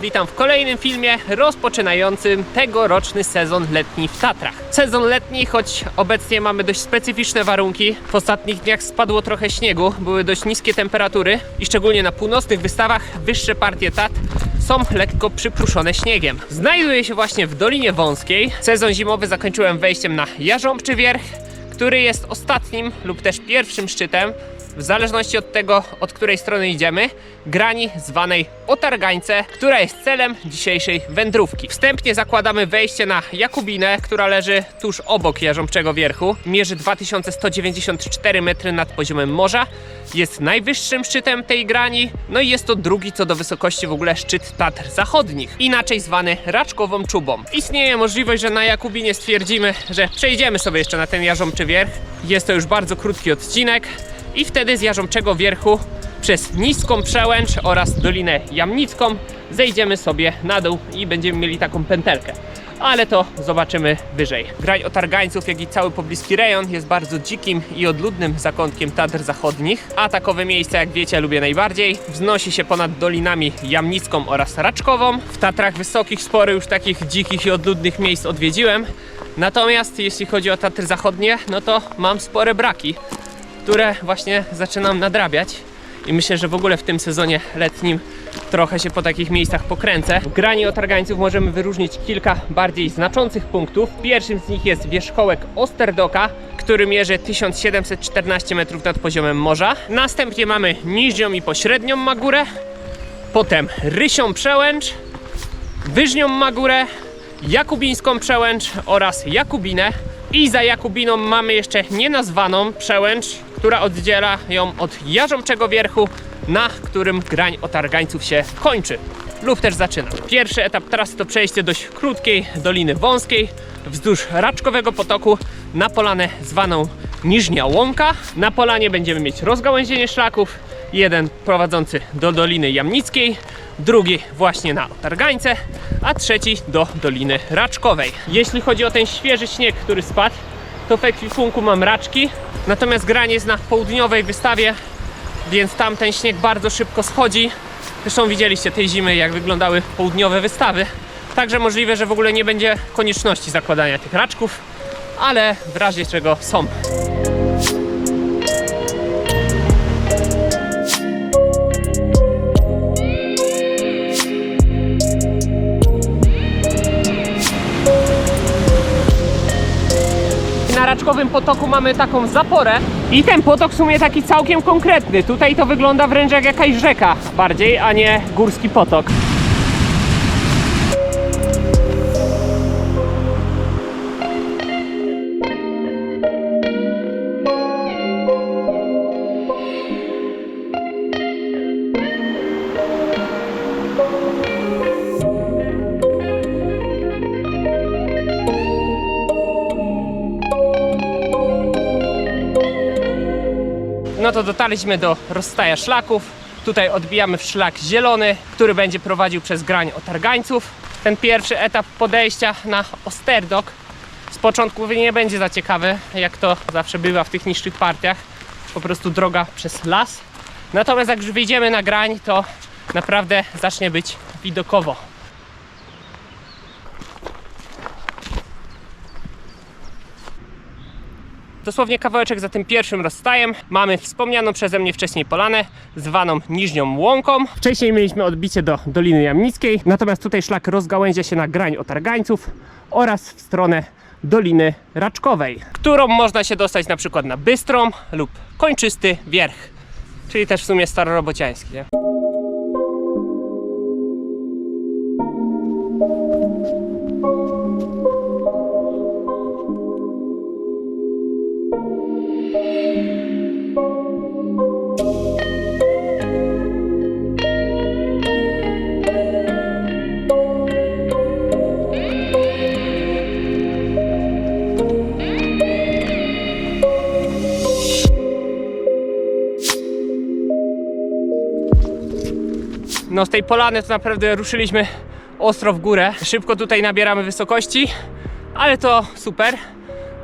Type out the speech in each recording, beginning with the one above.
Witam w kolejnym filmie rozpoczynającym tegoroczny sezon letni w Tatrach. Sezon letni, choć obecnie mamy dość specyficzne warunki. W ostatnich dniach spadło trochę śniegu, były dość niskie temperatury i szczególnie na północnych wystawach wyższe partie Tatr są lekko przypruszone śniegiem. Znajduję się właśnie w Dolinie Wąskiej. Sezon zimowy zakończyłem wejściem na Jarząbczy Wierch, który jest ostatnim lub też pierwszym szczytem w zależności od tego, od której strony idziemy, grani zwanej Otargańce, która jest celem dzisiejszej wędrówki. Wstępnie zakładamy wejście na Jakubinę, która leży tuż obok Jarząbczego Wierchu. Mierzy 2194 metry nad poziomem morza. Jest najwyższym szczytem tej grani, no i jest to drugi co do wysokości w ogóle szczyt Tatr Zachodnich, inaczej zwany Raczkową Czubą. Istnieje możliwość, że na Jakubinie stwierdzimy, że przejdziemy sobie jeszcze na ten Jarząbczy Wierch. Jest to już bardzo krótki odcinek i wtedy z Jarząbczego Wierchu przez niską przełęcz oraz Dolinę Jamnicką zejdziemy sobie na dół i będziemy mieli taką pętelkę. Ale to zobaczymy wyżej. Grań otargańców, jak i cały pobliski rejon jest bardzo dzikim i odludnym zakątkiem Tatr Zachodnich, a takowe miejsca, jak wiecie, lubię najbardziej. Wznosi się ponad dolinami Jamnicką oraz Raczkową. W Tatrach Wysokich sporo już takich dzikich i odludnych miejsc odwiedziłem. Natomiast jeśli chodzi o Tatry Zachodnie, no to mam spore braki które właśnie zaczynam nadrabiać. I myślę, że w ogóle w tym sezonie letnim trochę się po takich miejscach pokręcę. W grani otargańców możemy wyróżnić kilka bardziej znaczących punktów. Pierwszym z nich jest wierzchołek Osterdoka, który mierzy 1714 metrów nad poziomem morza. Następnie mamy niżnią i pośrednią Magurę, potem Rysią Przełęcz, Wyżnią Magurę, Jakubińską Przełęcz oraz Jakubinę. I za Jakubiną mamy jeszcze nienazwaną przełęcz, która oddziela ją od Jarząbczego Wierchu, na którym grań otargańców się kończy lub też zaczyna. Pierwszy etap trasy to przejście dość krótkiej Doliny Wąskiej wzdłuż Raczkowego Potoku na polanę zwaną Niżnia Łąka. Na polanie będziemy mieć rozgałęzienie szlaków, jeden prowadzący do Doliny Jamnickiej, drugi właśnie na Otargańce, a trzeci do Doliny Raczkowej. Jeśli chodzi o ten świeży śnieg, który spadł, to w ekwipunku mam raczki, natomiast granie jest na południowej wystawie, więc tam ten śnieg bardzo szybko schodzi. Zresztą widzieliście tej zimy, jak wyglądały południowe wystawy. Także możliwe, że w ogóle nie będzie konieczności zakładania tych raczków, ale w razie czego są. Raczkowym Potoku mamy taką zaporę i ten potok w sumie taki całkiem konkretny. Tutaj to wygląda wręcz jak jakaś rzeka bardziej, a nie górski potok. Dotarliśmy do rozstaja szlaków. Tutaj odbijamy w szlak zielony, który będzie prowadził przez grań otargańców. Ten pierwszy etap podejścia na Osterdok z początku nie będzie za ciekawy, jak to zawsze bywa w tych niższych partiach. Po prostu droga przez las. Natomiast jak już wyjdziemy na grań, to naprawdę zacznie być widokowo. Dosłownie kawałeczek za tym pierwszym rozstajem mamy wspomnianą przeze mnie wcześniej polanę, zwaną Niżnią Łąką. Wcześniej mieliśmy odbicie do Doliny Jamnickiej, natomiast tutaj szlak rozgałęzia się na grań otargańców oraz w stronę Doliny Raczkowej, którą można się dostać na przykład na Bystrą lub Kończysty Wierch, czyli też w sumie starorobociański. Nie? No z tej polany to naprawdę ruszyliśmy ostro w górę. Szybko tutaj nabieramy wysokości, ale to super,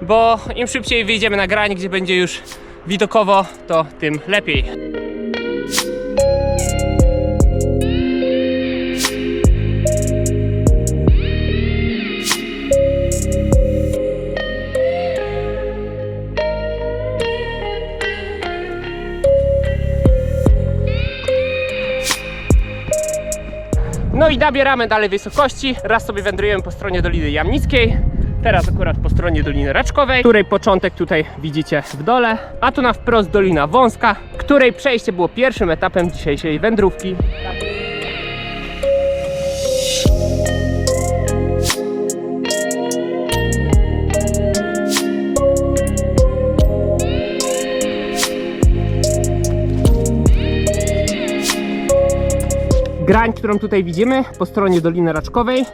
bo im szybciej wyjdziemy na grań, gdzie będzie już widokowo, to tym lepiej. I nabieramy dalej wysokości. Raz sobie wędrujemy po stronie Doliny Jamnickiej, teraz akurat po stronie Doliny Raczkowej, której początek tutaj widzicie w dole, a tu na wprost Dolina Wąska, której przejście było pierwszym etapem dzisiejszej wędrówki. Grań, którą tutaj widzimy po stronie Doliny Raczkowej,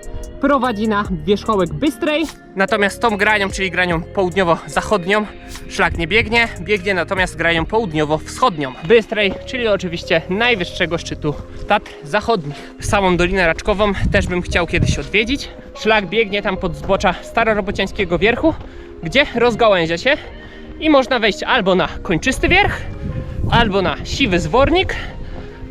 prowadzi na wierzchołek Bystrej. Natomiast tą granią, czyli granią południowo-zachodnią, szlak nie biegnie, biegnie natomiast granią południowo-wschodnią. Bystrej, czyli oczywiście najwyższego szczytu Tatr Zachodnich. Samą Dolinę Raczkową też bym chciał kiedyś odwiedzić. Szlak biegnie tam pod zbocza Starorobociańskiego Wierchu, gdzie rozgałęzia się i można wejść albo na kończysty wierch, albo na siwy zwornik,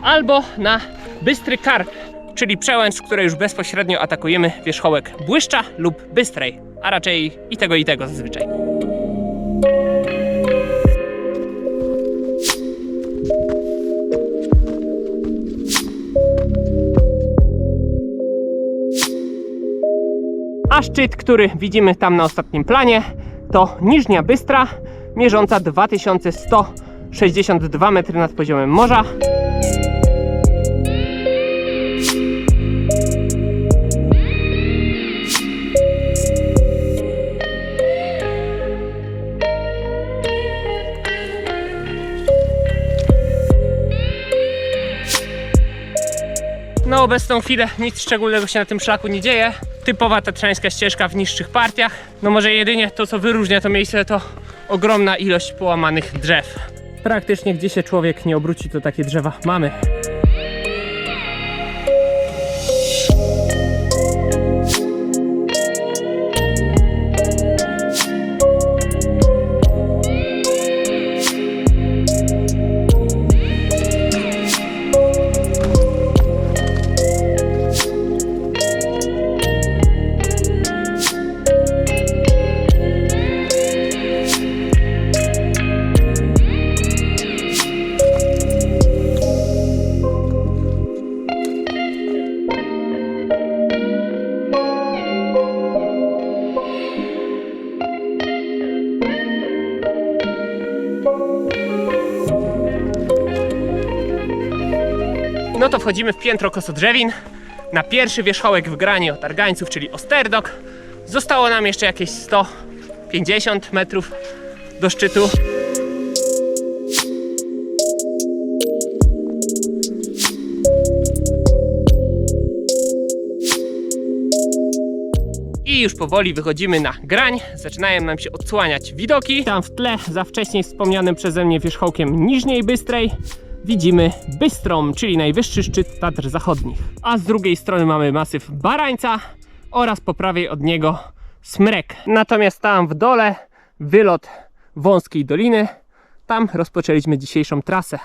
albo na Bystry Karp, czyli przełęcz, z której już bezpośrednio atakujemy wierzchołek Błyszcza lub Bystrej, a raczej i tego i tego zazwyczaj. A szczyt, który widzimy tam na ostatnim planie, to Niżnia Bystra, mierząca 2162 metry nad poziomem morza. Obecną chwilę nic szczególnego się na tym szlaku nie dzieje. Typowa tatrzańska ścieżka w niższych partiach. No może jedynie to, co wyróżnia to miejsce, to ogromna ilość połamanych drzew. Praktycznie gdzie się człowiek nie obróci, to takie drzewa mamy. Wchodzimy w piętro kosodrzewin. Na pierwszy wierzchołek w granie otargańców, czyli Osterdok. Zostało nam jeszcze jakieś 150 metrów do szczytu. I już powoli wychodzimy na grań. Zaczynają nam się odsłaniać widoki. Tam w tle, za wcześniej wspomnianym przeze mnie wierzchołkiem Niżniej Bystrej, widzimy Bystrom, czyli najwyższy szczyt Tatr Zachodnich. A z drugiej strony mamy masyw Barańca oraz po prawej od niego Smrek. Natomiast tam w dole wylot Wąskiej Doliny. Tam rozpoczęliśmy dzisiejszą trasę.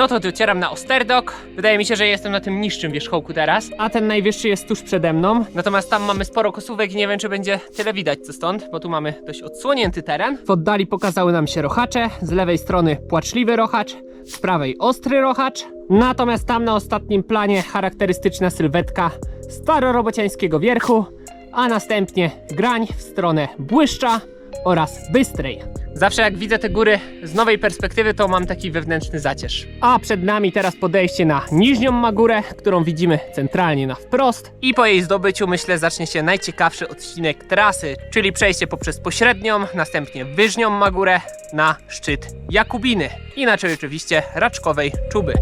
No to docieram na Osterdok. Wydaje mi się, że jestem na tym niższym wierzchołku teraz. A ten najwyższy jest tuż przede mną. Natomiast tam mamy sporo kosówek i nie wiem, czy będzie tyle widać co stąd, bo tu mamy dość odsłonięty teren. W oddali pokazały nam się rochacze. Z lewej strony płaczliwy rochacz, z prawej ostry rochacz. Natomiast tam na ostatnim planie charakterystyczna sylwetka starorobociańskiego wierchu, a następnie grań w stronę błyszcza oraz bystrej. Zawsze jak widzę te góry z nowej perspektywy, to mam taki wewnętrzny zacierz. A przed nami teraz podejście na Niżnią Magurę, którą widzimy centralnie na wprost. I po jej zdobyciu myślę zacznie się najciekawszy odcinek trasy, czyli przejście poprzez pośrednią, następnie wyżnią Magurę na szczyt Jakubiny. Inaczej oczywiście Raczkowej Czuby.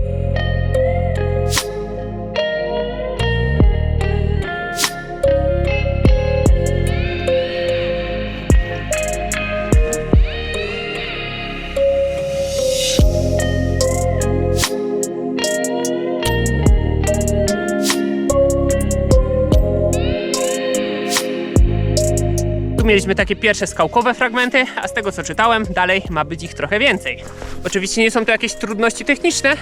Mieliśmy takie pierwsze skałkowe fragmenty, a z tego co czytałem, dalej ma być ich trochę więcej. Oczywiście nie są to jakieś trudności techniczne,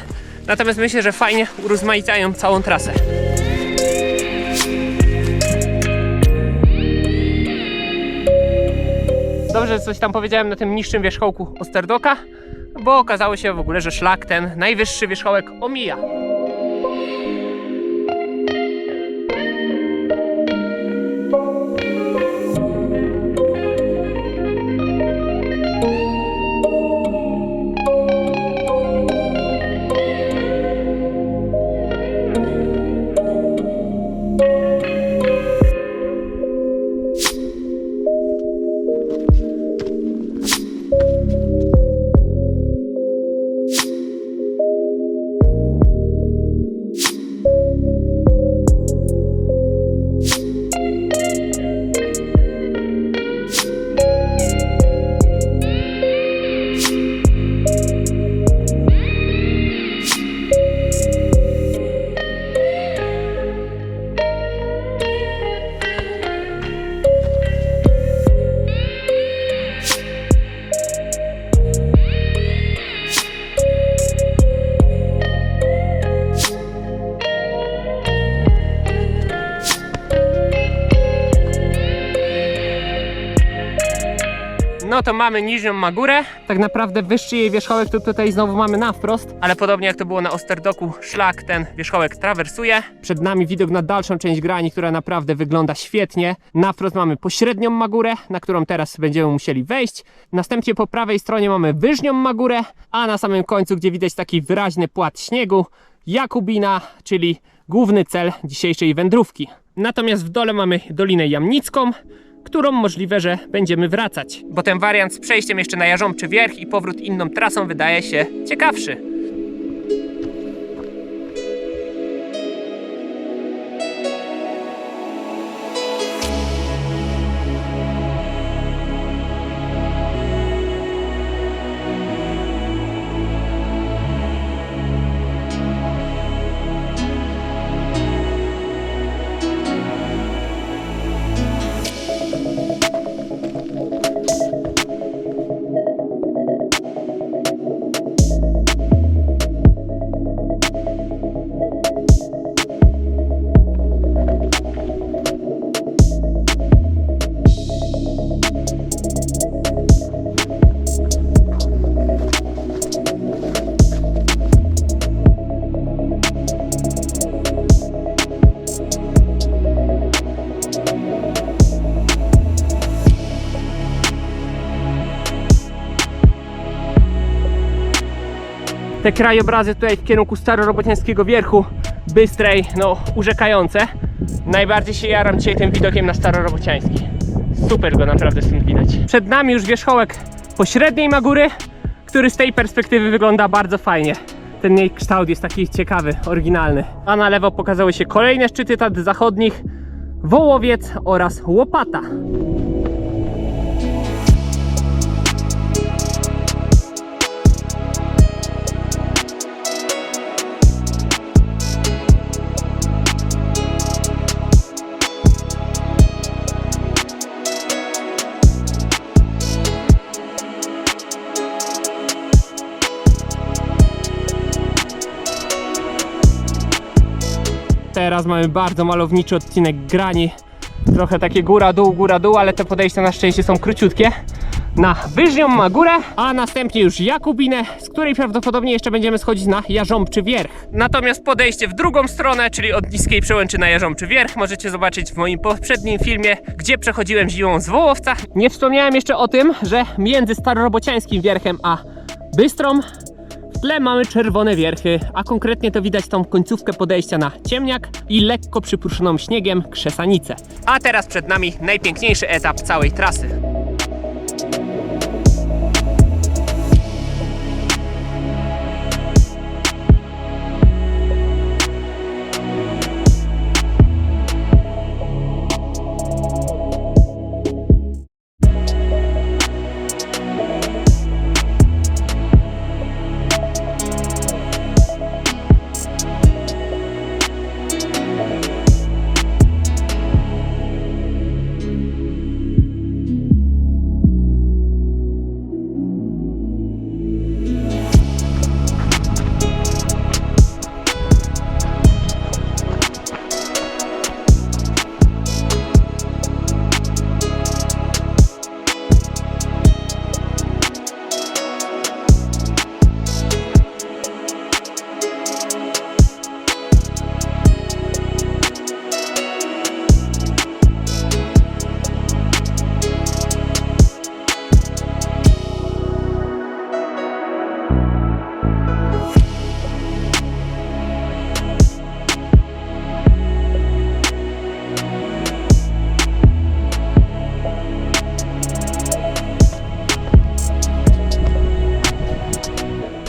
natomiast myślę, że fajnie urozmaicają całą trasę. Dobrze, że coś tam powiedziałem na tym niższym wierzchołku Osterdoka, bo okazało się w ogóle, że szlak ten najwyższy wierzchołek omija. No to mamy niżnią Magurę. Tak naprawdę wyższy jej wierzchołek to tutaj znowu mamy na wprost, ale podobnie jak to było na Osterdoku, szlak ten wierzchołek trawersuje. Przed nami widok na dalszą część grani, która naprawdę wygląda świetnie. Na wprost mamy pośrednią Magurę, na którą teraz będziemy musieli wejść. Następnie po prawej stronie mamy wyżnią Magurę, a na samym końcu, gdzie widać taki wyraźny płat śniegu, Jakubina, czyli główny cel dzisiejszej wędrówki. Natomiast w dole mamy Dolinę Jamnicką, którą możliwe, że będziemy wracać. Bo ten wariant z przejściem jeszcze na Jarząbczy Wierch i powrót inną trasą wydaje się ciekawszy. Krajobrazy tutaj w kierunku starorobotniackiego wierchu, bystrej, no urzekające. Najbardziej się jaram dzisiaj tym widokiem na starorobociański. Super go naprawdę stąd widać. Przed nami już wierzchołek pośredniej Magury, który z tej perspektywy wygląda bardzo fajnie. Ten jej kształt jest taki ciekawy, oryginalny. A na lewo pokazały się kolejne szczyty Tatr zachodnich, Wołowiec oraz Łopata. Teraz mamy bardzo malowniczy odcinek grani. Trochę takie góra-dół, góra-dół, ale te podejścia na szczęście są króciutkie. Na Wyżnią Magurę, a następnie już Jakubinę, z której prawdopodobnie jeszcze będziemy schodzić na Jarząbczy Wierch. Natomiast podejście w drugą stronę, czyli od Niskiej Przełęczy na Jarząbczy Wierch, możecie zobaczyć w moim poprzednim filmie, gdzie przechodziłem zimą z Wołowca. Nie wspomniałem jeszcze o tym, że między Starorobociańskim Wierchem a Bystrą w tle mamy czerwone wierchy, a konkretnie to widać tą końcówkę podejścia na ciemniak i lekko przyprószoną śniegiem krzesanicę. A teraz przed nami najpiękniejszy etap całej trasy.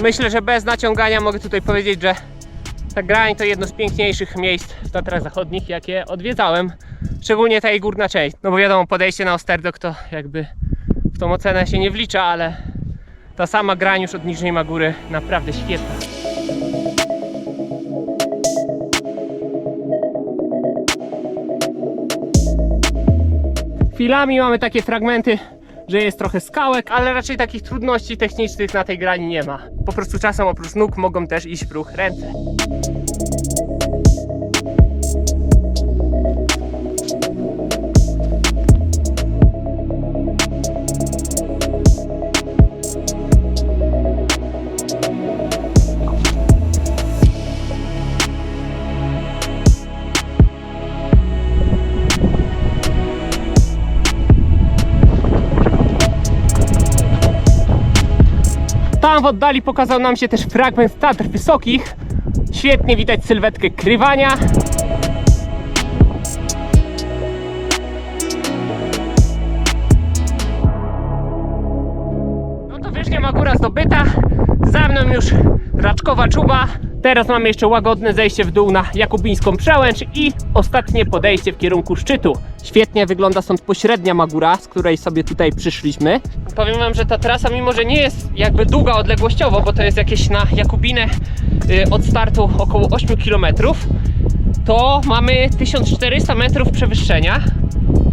Myślę, że bez naciągania mogę tutaj powiedzieć, że ta grań to jedno z piękniejszych miejsc w Tatrach Zachodnich, jakie odwiedzałem. Szczególnie ta jej górna część. No bo wiadomo, podejście na Osterdok to jakby w tą ocenę się nie wlicza, ale ta sama grań już od Niżnej Magury naprawdę świetna. Chwilami mamy takie fragmenty, że jest trochę skałek, ale raczej takich trudności technicznych na tej grani nie ma. Po prostu czasem oprócz nóg mogą też iść w ruch ręce. Tam w oddali pokazał nam się też fragment Tatr Wysokich. Świetnie widać sylwetkę krywania. No to Wyżnia Magóra zdobyta. Za mną już Raczkowa Czuba. Teraz mamy jeszcze łagodne zejście w dół na Jakubińską Przełęcz i ostatnie podejście w kierunku szczytu. Świetnie wygląda stąd pośrednia Magóra, z której sobie tutaj przyszliśmy. Powiem wam, że ta trasa mimo, że nie jest jakby długa odległościowo, bo to jest jakieś na Jakubinę y, od startu około 8 km, to mamy 1400 metrów przewyższenia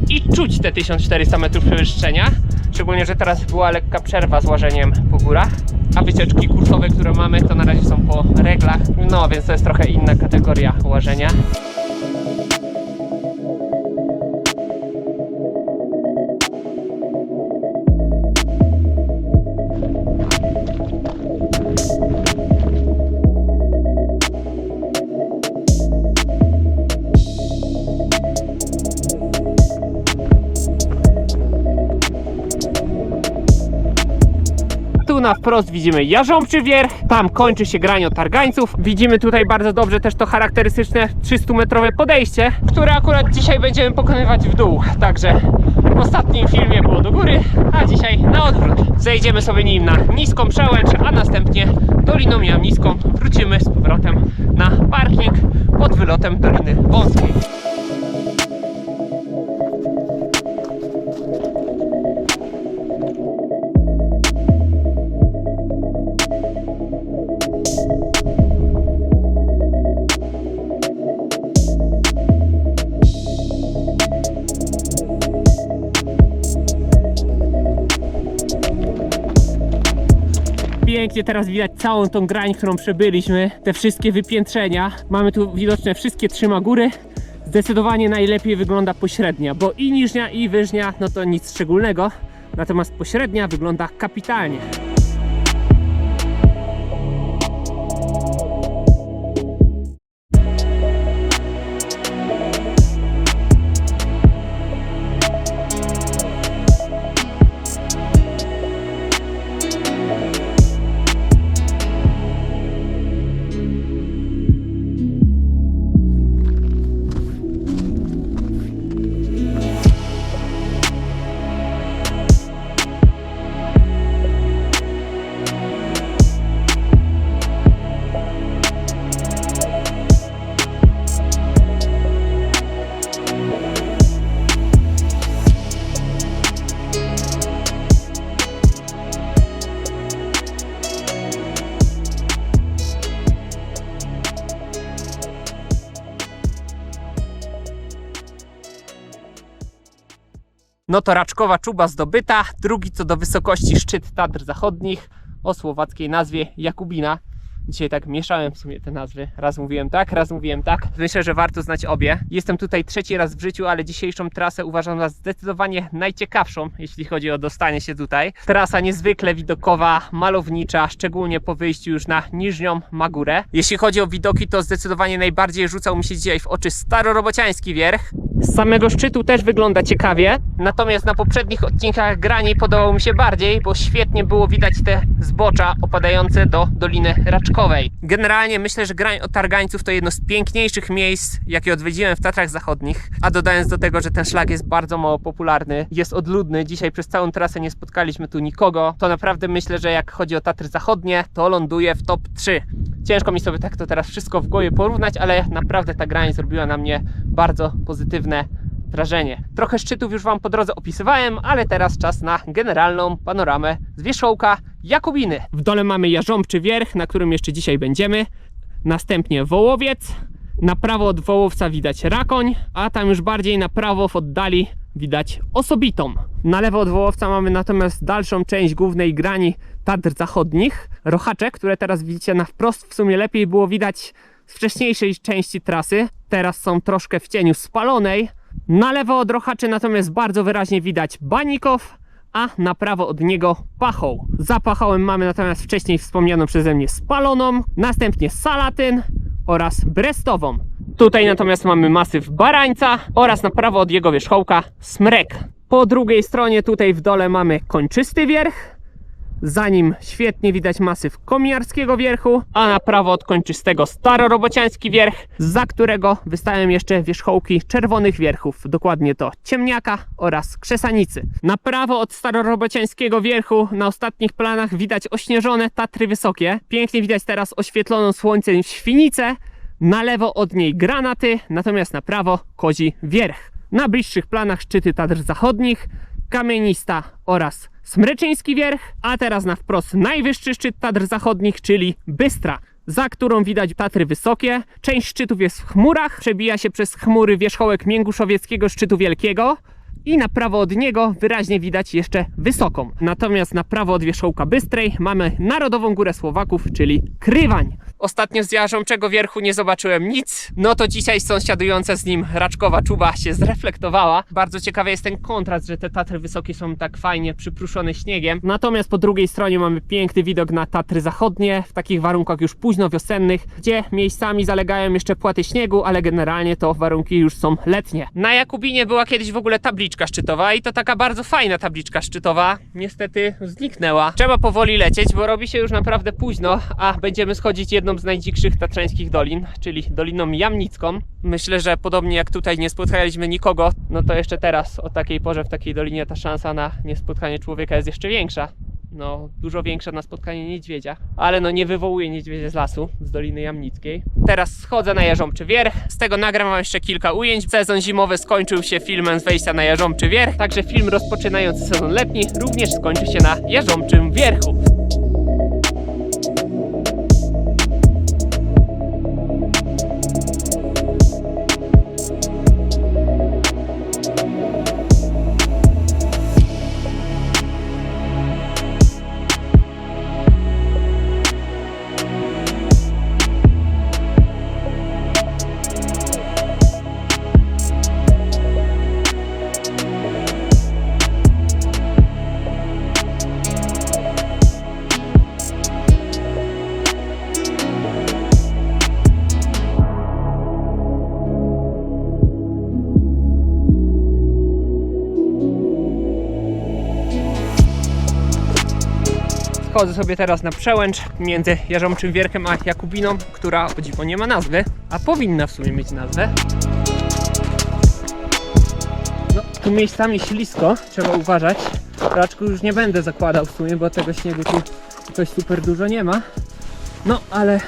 i czuć te 1400 metrów przewyższenia. Szczególnie, że teraz była lekka przerwa z łażeniem po górach. A wycieczki kursowe, które mamy, to na razie są po reglach. No więc to jest trochę inna kategoria łażenia. Na wprost widzimy Jarząbczy Wierch, tam kończy się granio targańców. Widzimy tutaj bardzo dobrze też to charakterystyczne 300-metrowe podejście, które akurat dzisiaj będziemy pokonywać w dół. Także w ostatnim filmie było do góry, a dzisiaj na odwrót. Zejdziemy sobie nim na niską przełęcz, a następnie Doliną Jamniską wrócimy z powrotem na parking pod wylotem Doliny Wąskiej. Pięknie teraz widać całą tą grań, którą przebyliśmy, te wszystkie wypiętrzenia. Mamy tu widoczne wszystkie trzy góry. Zdecydowanie najlepiej wygląda pośrednia, bo i niżnia i wyżnia no to nic szczególnego. Natomiast pośrednia wygląda kapitalnie. No to raczkowa czuba zdobyta, drugi co do wysokości szczyt Tatr Zachodnich o słowackiej nazwie Jakubina. Dzisiaj tak mieszałem w sumie te nazwy. Raz mówiłem tak, raz mówiłem tak. Myślę, że warto znać obie. Jestem tutaj trzeci raz w życiu, ale dzisiejszą trasę uważam za zdecydowanie najciekawszą, jeśli chodzi o dostanie się tutaj. Trasa niezwykle widokowa, malownicza, szczególnie po wyjściu już na Niżnią Magurę. Jeśli chodzi o widoki, to zdecydowanie najbardziej rzucał mi się dzisiaj w oczy starorobociański wierch. Z samego szczytu też wygląda ciekawie, natomiast na poprzednich odcinkach Grani podobał mi się bardziej, bo świetnie było widać te zbocza opadające do Doliny Generalnie myślę, że Grań od Targańców to jedno z piękniejszych miejsc, jakie odwiedziłem w Tatrach Zachodnich, a dodając do tego, że ten szlak jest bardzo mało popularny, jest odludny, dzisiaj przez całą trasę nie spotkaliśmy tu nikogo, to naprawdę myślę, że jak chodzi o Tatry Zachodnie, to ląduje w top 3. Ciężko mi sobie tak to teraz wszystko w głowie porównać, ale naprawdę ta grań zrobiła na mnie bardzo pozytywne wrażenie. Trochę szczytów już Wam po drodze opisywałem, ale teraz czas na generalną panoramę z wierzchołka Jakubiny. W dole mamy Jarząbczy Wierch, na którym jeszcze dzisiaj będziemy. Następnie Wołowiec. Na prawo od Wołowca widać Rakoń, a tam już bardziej na prawo w oddali widać Osobitą. Na lewo od Wołowca mamy natomiast dalszą część głównej grani Tatr Zachodnich. Rochacze, które teraz widzicie na wprost, w sumie lepiej było widać z wcześniejszej części trasy. Teraz są troszkę w cieniu spalonej. Na lewo od Rochaczy natomiast bardzo wyraźnie widać Banikow, a na prawo od niego Pachoł. Za Pachołem mamy natomiast wcześniej wspomnianą przeze mnie Spaloną, następnie Salatyn oraz Brestową. Tutaj natomiast mamy masyw Barańca oraz na prawo od jego wierzchołka Smrek. Po drugiej stronie tutaj w dole mamy Kończysty Wierch, za nim świetnie widać masyw Komiarskiego Wierchu, a na prawo od kończystego Starorobociański Wierch, za którego wystają jeszcze wierzchołki Czerwonych Wierchów, dokładnie to Ciemniaka oraz Krzesanicy. Na prawo od Starorobociańskiego Wierchu na ostatnich planach widać ośnieżone Tatry Wysokie. Pięknie widać teraz oświetloną słońcem Świnicę, na lewo od niej Granaty, natomiast na prawo Kozi Wierch. Na bliższych planach szczyty Tatr Zachodnich, Kamienista oraz Smreczyński Wierch, a teraz na wprost najwyższy szczyt Tatr Zachodnich, czyli Bystra, za którą widać Tatry Wysokie. Część szczytów jest w chmurach, przebija się przez chmury wierzchołek Mięguszowieckiego Szczytu Wielkiego i na prawo od niego wyraźnie widać jeszcze Wysoką. Natomiast na prawo od wierzchołka Bystrej mamy Narodową Górę Słowaków, czyli Krywań. Ostatnio z Jarząbczego Wierchu nie zobaczyłem nic, no to dzisiaj sąsiadująca z nim Raczkowa Czuba się zreflektowała. Bardzo ciekawy jest ten kontrast, że te Tatry wysokie są tak fajnie przypruszone śniegiem. Natomiast po drugiej stronie mamy piękny widok na Tatry Zachodnie, w takich warunkach już późno wiosennych, gdzie miejscami zalegają jeszcze płaty śniegu, ale generalnie to warunki już są letnie. Na Jakubinie była kiedyś w ogóle tabliczka szczytowa i to taka bardzo fajna tabliczka szczytowa. Niestety zniknęła. Trzeba powoli lecieć, bo robi się już naprawdę późno, a będziemy schodzić jedną z najdzikszych tatrzańskich dolin, czyli Doliną Jamnicką. Myślę, że podobnie jak tutaj nie spotkaliśmy nikogo, no to jeszcze teraz o takiej porze w takiej dolinie ta szansa na niespotkanie człowieka jest jeszcze większa. No, dużo większa na spotkanie niedźwiedzia, ale no nie wywołuje niedźwiedzia z lasu, z Doliny Jamnickiej. Teraz schodzę na Jarząbczy Wierch, z tego nagram wam jeszcze kilka ujęć. Sezon zimowy skończył się filmem z wejścia na Jarząbczy Wierch, także film rozpoczynający sezon letni również skończy się na Jarząbczym Wierchu. Wchodzę sobie teraz na przełęcz między Jarząbczym Wierchem a Jakubiną, która o dziwo nie ma nazwy, a powinna w sumie mieć nazwę. No, tu miejscami ślisko, trzeba uważać. Raczku już nie będę zakładał w sumie, bo tego śniegu tu jakoś super dużo nie ma. No, ale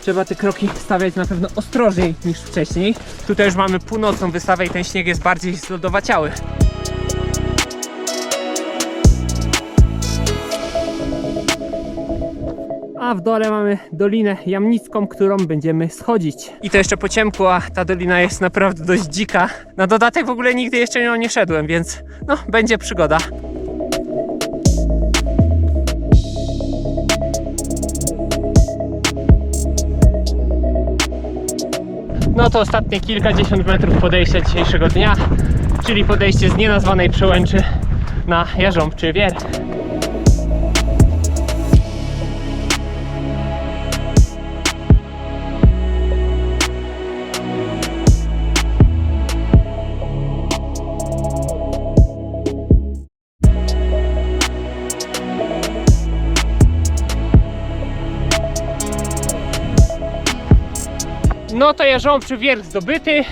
trzeba te kroki stawiać na pewno ostrożniej niż wcześniej. Tutaj już mamy północną wystawę i ten śnieg jest bardziej zlodowaciały. W dole mamy Dolinę Jamnicką, którą będziemy schodzić. I to jeszcze po ciemku, a ta dolina jest naprawdę dość dzika. Na dodatek w ogóle nigdy jeszcze nią nie szedłem, więc no, będzie przygoda. No to ostatnie kilkadziesiąt metrów podejścia dzisiejszego dnia, czyli podejście z nienazwanej przełęczy na Jarząbczy Wierch. No to Jarząbczy Wierch zdobyty.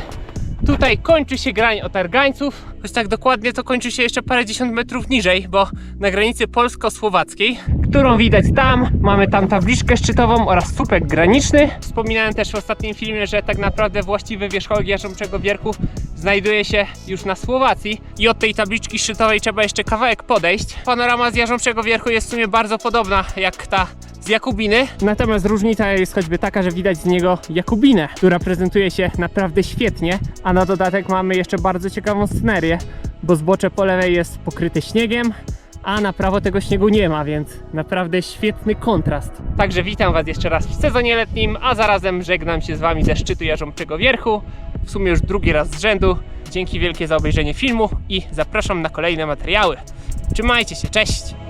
Tutaj kończy się grań o targańców. Choć tak dokładnie to kończy się jeszcze parędziesiąt metrów niżej, bo na granicy polsko-słowackiej, którą widać tam, mamy tam tabliczkę szczytową oraz słupek graniczny. Wspominałem też w ostatnim filmie, że tak naprawdę właściwy wierzchołek Jarząbczego Wierchu znajduje się już na Słowacji i od tej tabliczki szczytowej trzeba jeszcze kawałek podejść. Panorama z Jarząbczego Wierchu jest w sumie bardzo podobna jak ta z Jakubiny. Natomiast różnica jest choćby taka, że widać z niego Jakubinę, która prezentuje się naprawdę świetnie, a na dodatek mamy jeszcze bardzo ciekawą scenerię, bo zbocze po lewej jest pokryte śniegiem, a na prawo tego śniegu nie ma, więc naprawdę świetny kontrast. Także witam Was jeszcze raz w sezonie letnim, a zarazem żegnam się z Wami ze szczytu Jarząbczego Wierchu, w sumie już drugi raz z rzędu. Dzięki wielkie za obejrzenie filmu i zapraszam na kolejne materiały. Trzymajcie się, cześć!